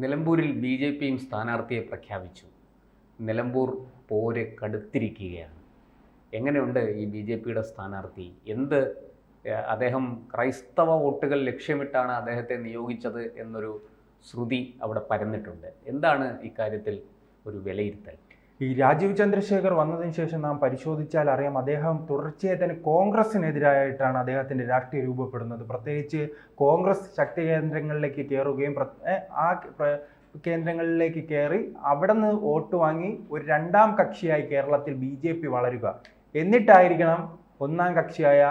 നിലമ്പൂരിൽ B J പിയും സ്ഥാനാർത്ഥിയെ പ്രഖ്യാപിച്ചു. നിലമ്പൂർ പോര് കടുത്തിരിക്കുകയാണ്. എങ്ങനെയുണ്ട് ഈ ബി ജെ പിയുടെ സ്ഥാനാർത്ഥി? എന്ത് അദ്ദേഹം ക്രൈസ്തവ വോട്ടുകൾ ലക്ഷ്യമിട്ടാണ് അദ്ദേഹത്തെ നിയോഗിച്ചത് എന്നൊരു ശ്രുതി അവിടെ പരന്നിട്ടുണ്ട്. എന്താണ് ഇക്കാര്യത്തിൽ ഒരു വിലയിരുത്തൽ? ഈ രാജീവ് ചന്ദ്രശേഖർ വന്നതിന് ശേഷം നാം പരിശോധിച്ചാൽ അറിയാം അദ്ദേഹം തുടർച്ചയായി തന്നെ കോൺഗ്രസിനെതിരായിട്ടാണ് അദ്ദേഹത്തിന്റെ രാഷ്ട്രീയം രൂപപ്പെടുന്നത്. പ്രത്യേകിച്ച് കോൺഗ്രസ് ശക്തി കേന്ദ്രങ്ങളിലേക്ക് കയറുകയും ആ കേന്ദ്രങ്ങളിലേക്ക് കയറി അവിടെ നിന്ന് വോട്ട് വാങ്ങി ഒരു രണ്ടാം കക്ഷിയായി കേരളത്തിൽ ബി ജെ പി വളരുക. എന്നിട്ടായിരിക്കണം ഒന്നാം കക്ഷിയായ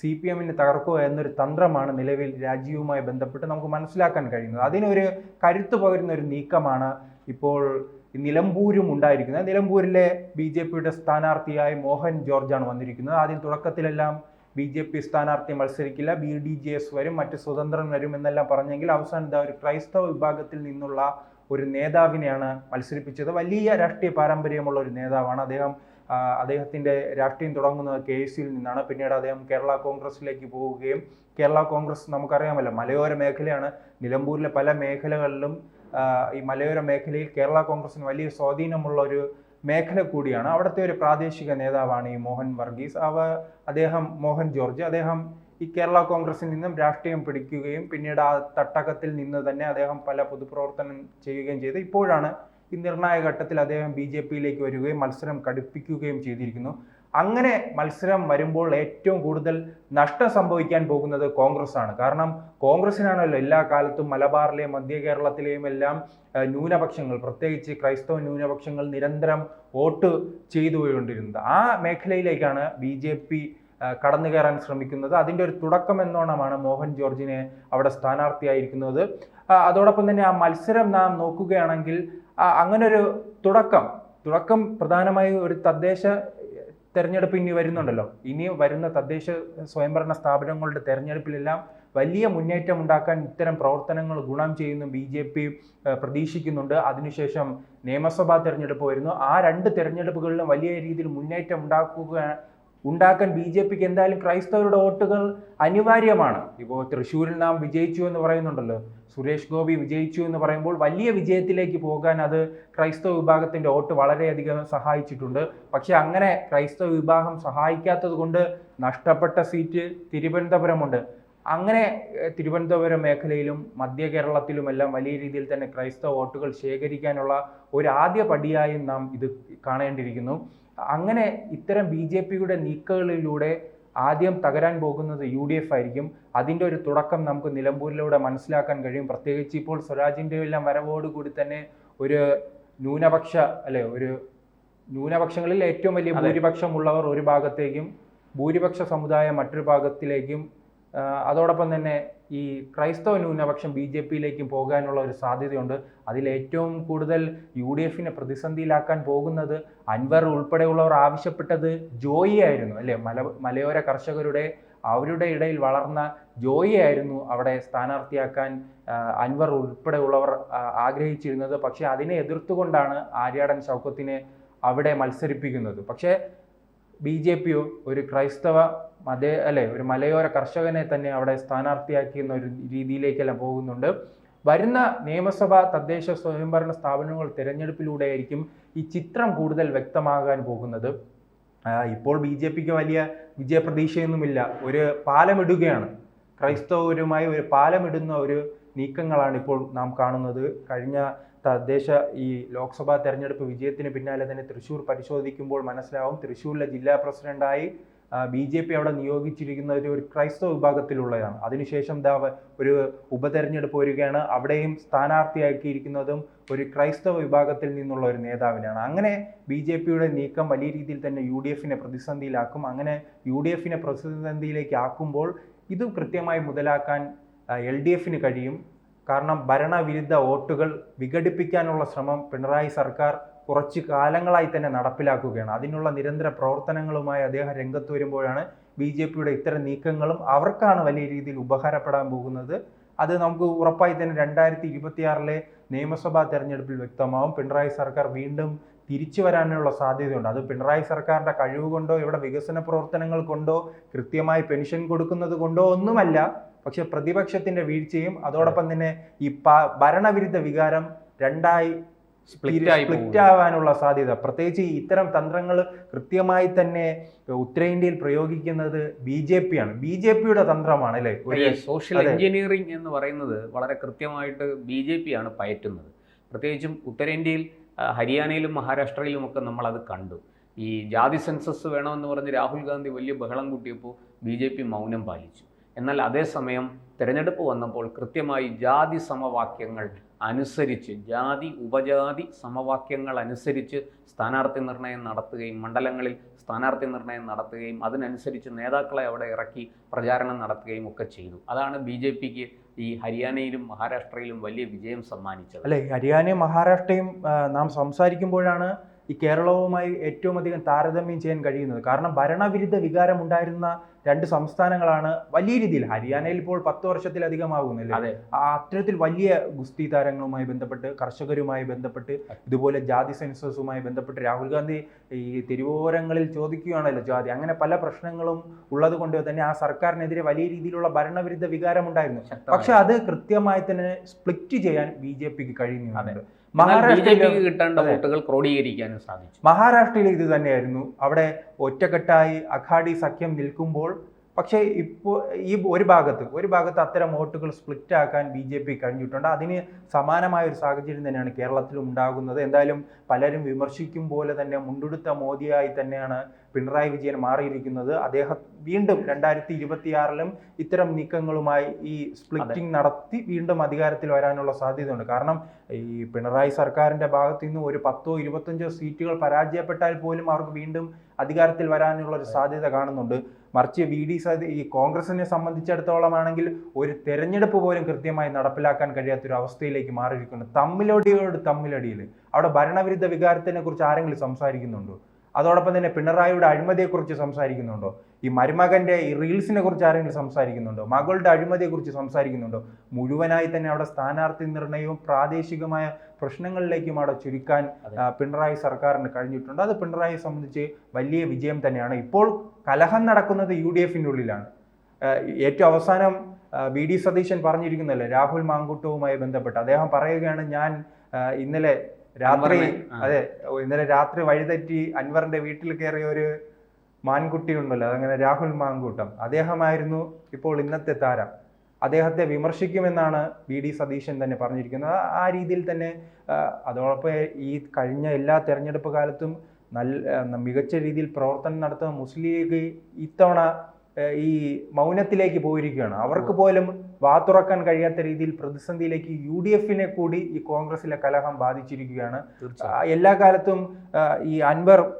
സി പി എമ്മിനെ തകർക്കുക എന്നൊരു തന്ത്രമാണ് നിലവിൽ രാജീവുമായി ബന്ധപ്പെട്ട് നമുക്ക് മനസ്സിലാക്കാൻ കഴിയുന്നത്. അതിനൊരു കരുത്തു പകരുന്ന ഒരു നീക്കമാണ് ഇപ്പോൾ നിലമ്പൂരും ഉണ്ടായിരിക്കുന്നത്. നിലമ്പൂരിലെ ബി ജെ പിയുടെ സ്ഥാനാർത്ഥിയായി മോഹൻ ജോർജാണ് വന്നിരിക്കുന്നത്. ആദ്യം തുടക്കത്തിലെല്ലാം ബി ജെ പി സ്ഥാനാർത്ഥി മത്സരിക്കില്ല. ബി ഡി ജെ എസ് വരും മറ്റ് സ്വതന്ത്രൻ വരും എന്നെല്ലാം പറഞ്ഞെങ്കിൽ അവസാനം ഇതാ ഒരു ക്രൈസ്തവ വിഭാഗത്തിൽ നിന്നുള്ള ഒരു നേതാവിനെയാണ് മത്സരിപ്പിച്ചത്. വലിയ രാഷ്ട്രീയ പാരമ്പര്യമുള്ള ഒരു നേതാവാണ് അദ്ദേഹം. അദ്ദേഹത്തിന്റെ രാഷ്ട്രീയം തുടങ്ങുന്നത് കെ സിയിൽ നിന്നാണ്. പിന്നീട് അദ്ദേഹം കേരള കോൺഗ്രസിലേക്ക് പോവുകയും കേരള കോൺഗ്രസ് നമുക്കറിയാമല്ലോ മലയോര മേഖലയാണ്. നിലമ്പൂരിലെ പല മേഖലകളിലും ഈ മലയോര മേഖലയിൽ കേരള കോൺഗ്രസിന് വലിയ സ്വാധീനമുള്ള ഒരു മേഖല കൂടിയാണ്. അവിടുത്തെ ഒരു പ്രാദേശിക നേതാവാണ് ഈ മോഹൻ വർഗീസ്. അവ അദ്ദേഹം മോഹൻ ജോർജ്. അദ്ദേഹം ഈ കേരള കോൺഗ്രസിൽ നിന്നും രാഷ്ട്രീയം പിടിക്കുകയും പിന്നീട് ആ തട്ടകത്തിൽ നിന്ന് തന്നെ അദ്ദേഹം പല പൊതുപ്രവർത്തനം ചെയ്യുകയും ചെയ്ത്. ഇപ്പോഴാണ് ഈ നിർണായക ഘട്ടത്തിൽ അദ്ദേഹം ബി ജെ പിയിലേക്ക് വരികയും മത്സരം കടുപ്പിക്കുകയും ചെയ്തിരിക്കുന്നു. അങ്ങനെ മത്സരം വരുമ്പോൾ ഏറ്റവും കൂടുതൽ നഷ്ടം സംഭവിക്കാൻ പോകുന്നത് കോൺഗ്രസ് ആണ് കാരണം കോൺഗ്രസിനാണല്ലോ എല്ലാ കാലത്തും മലബാറിലെയും മധ്യ കേരളത്തിലെയും എല്ലാം ന്യൂനപക്ഷങ്ങൾ പ്രത്യേകിച്ച് ക്രൈസ്തവ ന്യൂനപക്ഷങ്ങൾ നിരന്തരം വോട്ട് ചെയ്തു ചെയ്തുകൊണ്ടിരുന്നത്. ആ മേഖലയിലേക്കാണ് ബി ജെ പി കടന്നു കയറാൻ ശ്രമിക്കുന്നത്. അതിന്റെ ഒരു തുടക്കം എന്നോണമാണ് മോഹൻ ജോർജിനെ അവിടെ സ്ഥാനാർത്ഥിയായിരിക്കുന്നത്. അതോടൊപ്പം തന്നെ ആ മത്സരം നാം നോക്കുകയാണെങ്കിൽ അങ്ങനൊരു തുടക്കം. തുടക്കം പ്രധാനമായും ഒരു തദ്ദേശ തെരഞ്ഞെടുപ്പ് ഇനി വരുന്നുണ്ടല്ലോ. ഇനി വരുന്ന തദ്ദേശ സ്വയംഭരണ സ്ഥാപനങ്ങളുടെ തെരഞ്ഞെടുപ്പിലെല്ലാം വലിയ മുന്നേറ്റം ഉണ്ടാക്കാൻ ഇത്തരം പ്രവർത്തനങ്ങൾ ഗുണം ചെയ്യുന്നു ബി ജെ പി പ്രതീക്ഷിക്കുന്നുണ്ട്. അതിനുശേഷം നിയമസഭാ തെരഞ്ഞെടുപ്പ് വരുന്നു. ആ രണ്ട് തെരഞ്ഞെടുപ്പുകളിലും വലിയ രീതിയിൽ മുന്നേറ്റം ഉണ്ടാക്കുക ഉണ്ടാക്കാൻ ബി ജെ പിക്ക് എന്തായാലും ക്രൈസ്തവരുടെ വോട്ടുകൾ അനിവാര്യമാണ്. ഇപ്പോൾ തൃശ്ശൂരിൽ നാം വിജയിച്ചു എന്ന് പറയുന്നുണ്ടല്ലോ. സുരേഷ് ഗോപി വിജയിച്ചു എന്ന് പറയുമ്പോൾ വലിയ വിജയത്തിലേക്ക് പോകാൻ അത് ക്രൈസ്തവ വിഭാഗത്തിന്റെ വോട്ട് വളരെയധികം സഹായിച്ചിട്ടുണ്ട്. പക്ഷേ അങ്ങനെ ക്രൈസ്തവ വിഭാഗം സഹായിക്കാത്തത് കൊണ്ട് നഷ്ടപ്പെട്ട സീറ്റ് തിരുവനന്തപുരമുണ്ട്. അങ്ങനെ തിരുവനന്തപുരം മേഖലയിലും മധ്യ കേരളത്തിലുമെല്ലാം വലിയ രീതിയിൽ തന്നെ ക്രൈസ്തവ വോട്ടുകൾ ശേഖരിക്കാനുള്ള ഒരു ആദ്യ പടിയായും നാം ഇത് കാണേണ്ടിയിരിക്കുന്നു. അങ്ങനെ ഇത്തരം ബി ജെ പിയുടെ നീക്കങ്ങളിലൂടെ ആദ്യം തകരാൻ പോകുന്നത് യു ഡി എഫ് ആയിരിക്കും. അതിന്റെ ഒരു തുടക്കം നമുക്ക് നിലമ്പൂരിലൂടെ മനസ്സിലാക്കാൻ കഴിയും. പ്രത്യേകിച്ച് ഇപ്പോൾ സ്വരാജിന്റെ എല്ലാം വരവോടുകൂടി തന്നെ ഒരു ന്യൂനപക്ഷ അല്ലെ ഒരു ന്യൂനപക്ഷങ്ങളിൽ ഏറ്റവും വലിയ ഭൂരിപക്ഷമുള്ളവർ ഒരു ഭാഗത്തേക്കും ഭൂരിപക്ഷ സമുദായം മറ്റൊരു ഭാഗത്തിലേക്കും അതോടൊപ്പം തന്നെ ഈ ക്രൈസ്തവ ന്യൂനപക്ഷം ബി ജെ പിയിലേക്കും പോകാനുള്ള ഒരു സാധ്യതയുണ്ട്. അതിൽ ഏറ്റവും കൂടുതൽ യു ഡി എഫിനെ പ്രതിസന്ധിയിലാക്കാൻ പോകുന്നത് അൻവർ ഉൾപ്പെടെയുള്ളവർ ആവശ്യപ്പെട്ടത് ജോയി ആയിരുന്നു അല്ലേ? മല മലയോര കർഷകരുടെ അവരുടെ ഇടയിൽ വളർന്ന ജോയി ആയിരുന്നു അവിടെ സ്ഥാനാർത്ഥിയാക്കാൻ അൻവർ ഉൾപ്പെടെയുള്ളവർ ആഗ്രഹിച്ചിരുന്നത്. പക്ഷേ അതിനെ എതിർത്തുകൊണ്ടാണ് ആര്യാടൻ ഷൗക്കത്തിനെ അവിടെ മത്സരിപ്പിക്കുന്നത്. പക്ഷേ ബി ജെ പിയോ ഒരു ക്രൈസ്തവ മത അല്ലെ ഒരു മലയോര കർഷകനെ തന്നെ അവിടെ സ്ഥാനാർത്ഥിയാക്കിയെന്ന ഒരു രീതിയിലേക്കെല്ലാം പോകുന്നുണ്ട്. വരുന്ന നിയമസഭാ തദ്ദേശ സ്വയംഭരണ സ്ഥാപനങ്ങൾ തിരഞ്ഞെടുപ്പിലൂടെയായിരിക്കും ഈ ചിത്രം കൂടുതൽ വ്യക്തമാകാൻ പോകുന്നത്. ഇപ്പോൾ ബി ജെ പിക്ക് വലിയ വിജയപ്രതീക്ഷയൊന്നുമില്ല. ഒരു പാലമിടുകയാണ്. ക്രൈസ്തവരുമായി ഒരു പാലമിടുന്ന ഒരു നീക്കങ്ങളാണ് ഇപ്പോൾ നാം കാണുന്നത്. കഴിഞ്ഞ തദ്ദേശ ഈ ലോക്സഭാ തെരഞ്ഞെടുപ്പ് വിജയത്തിന് പിന്നാലെ തന്നെ തൃശ്ശൂർ പരിശോധിക്കുമ്പോൾ മനസ്സിലാവും തൃശ്ശൂരിലെ ജില്ലാ പ്രസിഡന്റായി ബി ജെ പി അവിടെ നിയോഗിച്ചിരിക്കുന്ന ഒരു ക്രൈസ്തവ വിഭാഗത്തിലുള്ളതാണ്. അതിനുശേഷം ദാ വ- ഒരു ഉപതെരഞ്ഞെടുപ്പ് വരികയാണ്. അവിടെയും സ്ഥാനാർത്ഥിയാക്കിയിരിക്കുന്നതും ഒരു ക്രൈസ്തവ വിഭാഗത്തിൽ നിന്നുള്ള ഒരു നേതാവിനാണ്. അങ്ങനെ ബി ജെ പിയുടെ നീക്കം വലിയ രീതിയിൽ തന്നെ യു ഡി എഫിനെ പ്രതിസന്ധിയിലാക്കും. അങ്ങനെ യു ഡി എഫിനെ പ്രതിസന്ധിയിലേക്ക് ആക്കുമ്പോൾ ഇത് കൃത്യമായി മുതലാക്കാൻ എൽ ഡി എഫിന് കഴിയും. കാരണം ഭരണവിരുദ്ധ വോട്ടുകൾ വിഘടിപ്പിക്കാനുള്ള ശ്രമം പിണറായി സർക്കാർ കുറച്ച് കാലങ്ങളായി തന്നെ നടപ്പിലാക്കുകയാണ്. അതിനുള്ള നിരന്തര പ്രവർത്തനങ്ങളുമായി അദ്ദേഹം രംഗത്ത് വരുമ്പോഴാണ് ബി ജെ പിയുടെ ഇത്തരം നീക്കങ്ങളും അവർക്കാണ് വലിയ രീതിയിൽ ഉപകാരപ്പെടാൻ പോകുന്നത്. അത് നമുക്ക് ഉറപ്പായി തന്നെ രണ്ടായിരത്തി ഇരുപത്തിയാറിലെ നിയമസഭാ തെരഞ്ഞെടുപ്പിൽ വ്യക്തമാവും. പിണറായി സർക്കാർ വീണ്ടും തിരിച്ചു വരാനുള്ള സാധ്യതയുണ്ട്. അത് പിണറായി സർക്കാരിന്റെ കഴിവ് കൊണ്ടോ ഇവിടെ വികസന പ്രവർത്തനങ്ങൾ കൊണ്ടോ കൃത്യമായി പെൻഷൻ കൊടുക്കുന്നത് കൊണ്ടോ ഒന്നുമല്ല പക്ഷെ പ്രതിപക്ഷത്തിന്റെ വീഴ്ചയും അതോടൊപ്പം തന്നെ ഈ ഭരണവിരുദ്ധ വികാരം രണ്ടായി സ്പ്ലിറ്റ്. ആവാനുള്ള സാധ്യത. പ്രത്യേകിച്ച് ഇത്തരം തന്ത്രങ്ങൾ കൃത്യമായി തന്നെ ഉത്തരേന്ത്യയിൽ പ്രയോഗിക്കുന്നത് ബി ജെ പി ആണ് ബി ജെ പിയുടെ തന്ത്രമാണ് അല്ലേ? ഒരു സോഷ്യൽ എഞ്ചിനീയറിംഗ് എന്ന് പറയുന്നത് വളരെ കൃത്യമായിട്ട് ബി ജെ പി ആണ് പയറ്റുന്നത്. പ്രത്യേകിച്ചും ഉത്തരേന്ത്യയിൽ ഹരിയാനയിലും മഹാരാഷ്ട്രയിലും ഒക്കെ നമ്മൾ അത് കണ്ടു. ഈ ജാതി സെൻസസ് വേണമെന്ന് പറഞ്ഞ് രാഹുൽ ഗാന്ധി വലിയ ബഹളം കൂട്ടിയപ്പോൾ ബി ജെ പി മൗനം പാലിച്ചു. എന്നാൽ അതേസമയം തിരഞ്ഞെടുപ്പ് വന്നപ്പോൾ കൃത്യമായി ജാതി സമവാക്യങ്ങൾ അനുസരിച്ച് ജാതി ഉപജാതി സമവാക്യങ്ങൾ അനുസരിച്ച് സ്ഥാനാർത്ഥി നിർണയം നടത്തുകയും മണ്ഡലങ്ങളിൽ സ്ഥാനാർത്ഥി നിർണയം നടത്തുകയും അതിനനുസരിച്ച് നേതാക്കളെ അവിടെ ഇറക്കി പ്രചാരണം നടത്തുകയും ഒക്കെ ചെയ്തു. അതാണ് ബി ജെ പിക്ക് ഈ ഹരിയാനയിലും മഹാരാഷ്ട്രയിലും വലിയ വിജയം സമ്മാനിച്ചത്. അല്ലെ ഹരിയാനയും മഹാരാഷ്ട്രയും നാം സംസാരിക്കുമ്പോഴാണ് ഈ കേരളവുമായി ഏറ്റവും അധികം താരതമ്യം ചെയ്യാൻ കഴിയുന്നത്. കാരണം ഭരണവിരുദ്ധ വികാരം ഉണ്ടായിരുന്ന രണ്ട് സംസ്ഥാനങ്ങളാണ് വലിയ രീതിയിൽ. ഹരിയാനയിൽ ഇപ്പോൾ പത്ത് വർഷത്തിലധികമാകുന്നില്ലേ അത്തരത്തിൽ വലിയ ഗുസ്തി താരങ്ങളുമായി ബന്ധപ്പെട്ട് കർഷകരുമായി ബന്ധപ്പെട്ട് ഇതുപോലെ ജാതി സെൻസസുമായി ബന്ധപ്പെട്ട് രാഹുൽ ഗാന്ധി ഈ തിരുവോരങ്ങളിൽ ചോദിക്കുകയാണല്ലോ ജാതി. അങ്ങനെ പല പ്രശ്നങ്ങളും ഉള്ളത് കൊണ്ട് തന്നെ ആ സർക്കാരിനെതിരെ വലിയ രീതിയിലുള്ള ഭരണവിരുദ്ധ വികാരം ഉണ്ടായിരുന്നു പക്ഷെ അത് കൃത്യമായി തന്നെ സ്പ്ലിറ്റ് ചെയ്യാൻ ബി ജെ പിക്ക് കഴിയുന്നുണ്ട്. കിട്ടേണ്ട അതെ. വോട്ടുകൾ ക്രോഡീകരിക്കാനും സാധിച്ചു. മഹാരാഷ്ട്രയിൽ ഇത് തന്നെയായിരുന്നു. അവിടെ ഒറ്റക്കെട്ടായി അഖാഡി സഖ്യം നിൽക്കുമ്പോൾ പക്ഷേ ഇപ്പോൾ ഈ ഒരു ഭാഗത്ത് ഒരു ഭാഗത്ത് അത്തരം വോട്ടുകൾ സ്പ്ലിറ്റ് ആക്കാൻ ബി ജെ പി കഴിഞ്ഞിട്ടുണ്ട്. അതിന് സമാനമായ ഒരു സാഹചര്യം തന്നെയാണ് കേരളത്തിലും ഉണ്ടാകുന്നത്. എന്തായാലും പലരും വിമർശിക്കും പോലെ തന്നെ മുണ്ടുടുത്ത മോദിയായി തന്നെയാണ് പിണറായി വിജയൻ മാറിയിരിക്കുന്നത്. അദ്ദേഹം വീണ്ടും രണ്ടായിരത്തി ഇരുപത്തിയാറിലും ഇത്തരം നീക്കങ്ങളുമായി ഈ സ്പ്ലിറ്റിംഗ് നടത്തി വീണ്ടും അധികാരത്തിൽ വരാനുള്ള സാധ്യതയുണ്ട്. കാരണം ഈ പിണറായി സർക്കാരിന്റെ ഭാഗത്തു നിന്ന് ഒരു പത്തോ ഇരുപത്തഞ്ചോ സീറ്റുകൾ പരാജയപ്പെട്ടാൽ പോലും അവർക്ക് വീണ്ടും അധികാരത്തിൽ വരാനുള്ള ഒരു സാധ്യത കാണുന്നുണ്ട്. മറിച്ച് വി ഡി ഈ കോൺഗ്രസിനെ സംബന്ധിച്ചിടത്തോളം ആണെങ്കിൽ ഒരു തെരഞ്ഞെടുപ്പ് പോലും കൃത്യമായി നടപ്പിലാക്കാൻ കഴിയാത്തൊരു അവസ്ഥയിലേക്ക് മാറിയിരിക്കുന്നു. തമ്മിലടിയോട് തമ്മിലടിയിൽ അവിടെ ഭരണവിരുദ്ധ വികാരത്തിനെ കുറിച്ച് ആരെങ്കിലും സംസാരിക്കുന്നുണ്ടോ? അതോടൊപ്പം തന്നെ പിണറായിയുടെ അഴിമതിയെക്കുറിച്ച് സംസാരിക്കുന്നുണ്ടോ? ഈ മരുമകന്റെ ഈ റീൽസിനെ കുറിച്ച് ആരെങ്കിലും സംസാരിക്കുന്നുണ്ടോ? മകളുടെ അഴിമതിയെക്കുറിച്ച് സംസാരിക്കുന്നുണ്ടോ? മുഴുവനായി തന്നെ അവിടെ സ്ഥാനാർത്ഥി നിർണയവും പ്രാദേശികമായ പ്രശ്നങ്ങളിലേക്കും അവിടെ ചുരുക്കാൻ പിണറായി സർക്കാരിന് കഴിഞ്ഞിട്ടുണ്ട്? അത് പിണറായി സംബന്ധിച്ച് വലിയ വിജയം തന്നെയാണ്. ഇപ്പോൾ കലഹം നടക്കുന്നത് യു ഡി എഫിന്റെ ഉള്ളിലാണ് ഏറ്റവും അവസാനം വി ഡി സതീശൻ പറഞ്ഞിരിക്കുന്നല്ലേ രാഹുൽ മാങ്കുട്ടവുമായി ബന്ധപ്പെട്ട്. അദ്ദേഹം പറയുകയാണ് ഞാൻ ഇന്നലെ രാത്രി അതെ ഇന്നലെ രാത്രി വഴിതെറ്റി അൻവറിന്റെ വീട്ടിൽ കയറിയ ഒരു മാൻകുട്ടി ഉണ്ടല്ലോ അതങ്ങനെ രാഹുൽ മാങ്കൂട്ടം. അദ്ദേഹമായിരുന്നു ഇപ്പോൾ ഇന്നത്തെ താരം. അദ്ദേഹത്തെ വിമർശിക്കുമെന്നാണ് വി ഡി സതീശൻ തന്നെ പറഞ്ഞിരിക്കുന്നത്. ആ- രീതിയിൽ തന്നെ അതോടൊപ്പം ഈ കഴിഞ്ഞ എല്ലാ തെരഞ്ഞെടുപ്പ് കാലത്തും നല്ല മികച്ച രീതിയിൽ പ്രവർത്തനം നടത്തുന്ന മുസ്ലിം ലീഗ് ഇത്തവണ ഈ മൗനത്തിലേക്ക് പോയിരിക്കുകയാണ്. അവർക്ക് പോലും വാതുറക്കാൻ കഴിയാത്ത രീതിയിൽ പ്രതിസന്ധിയിലേക്ക് യു ഡി എഫിനെ കൂടി ഈ കോൺഗ്രസിലെ കലഹം ബാധിച്ചിരിക്കുകയാണ്. എല്ലാ കാലത്തും ഈ അൻവർ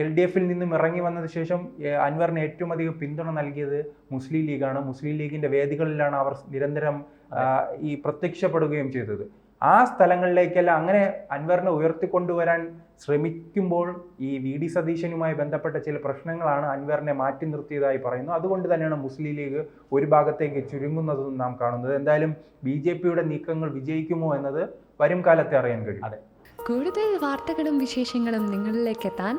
എൽ ഡി എഫിൽ നിന്നും ഇറങ്ങി വന്നതിന് ശേഷം അൻവറിന് ഏറ്റവും അധികം പിന്തുണ നൽകിയത് മുസ്ലിം ലീഗാണ്. മുസ്ലിം ലീഗിന്റെ വേദികളിലാണ് അവർ നിരന്തരം ഈ പ്രത്യക്ഷപ്പെടുകയും ചെയ്തത്. ആ സ്ഥലങ്ങളിലേക്കെല്ലാം അങ്ങനെ അൻവറിനെ ഉയർത്തിക്കൊണ്ടുവരാൻ ശ്രമിക്കുമ്പോൾ ഈ വി ഡി സതീശനുമായി ബന്ധപ്പെട്ട ചില പ്രശ്നങ്ങളാണ് അൻവറിനെ മാറ്റി നിർത്തിയതായി പറയുന്നു. അതുകൊണ്ട് തന്നെയാണ് മുസ്ലിം ലീഗ് ഒരു ഭാഗത്തേക്ക് ചുരുങ്ങുന്നതെന്ന് നാം കാണുന്നത്. എന്തായാലും ബി ജെ പിയുടെ നീക്കങ്ങൾ വിജയിക്കുമോ എന്നത് വരും കാലത്തെ അറിയാൻ കഴിയും. അതെ. കൂടുതൽ വാർത്തകളും വിശേഷങ്ങളും നിങ്ങളിലേക്ക് എത്താൻ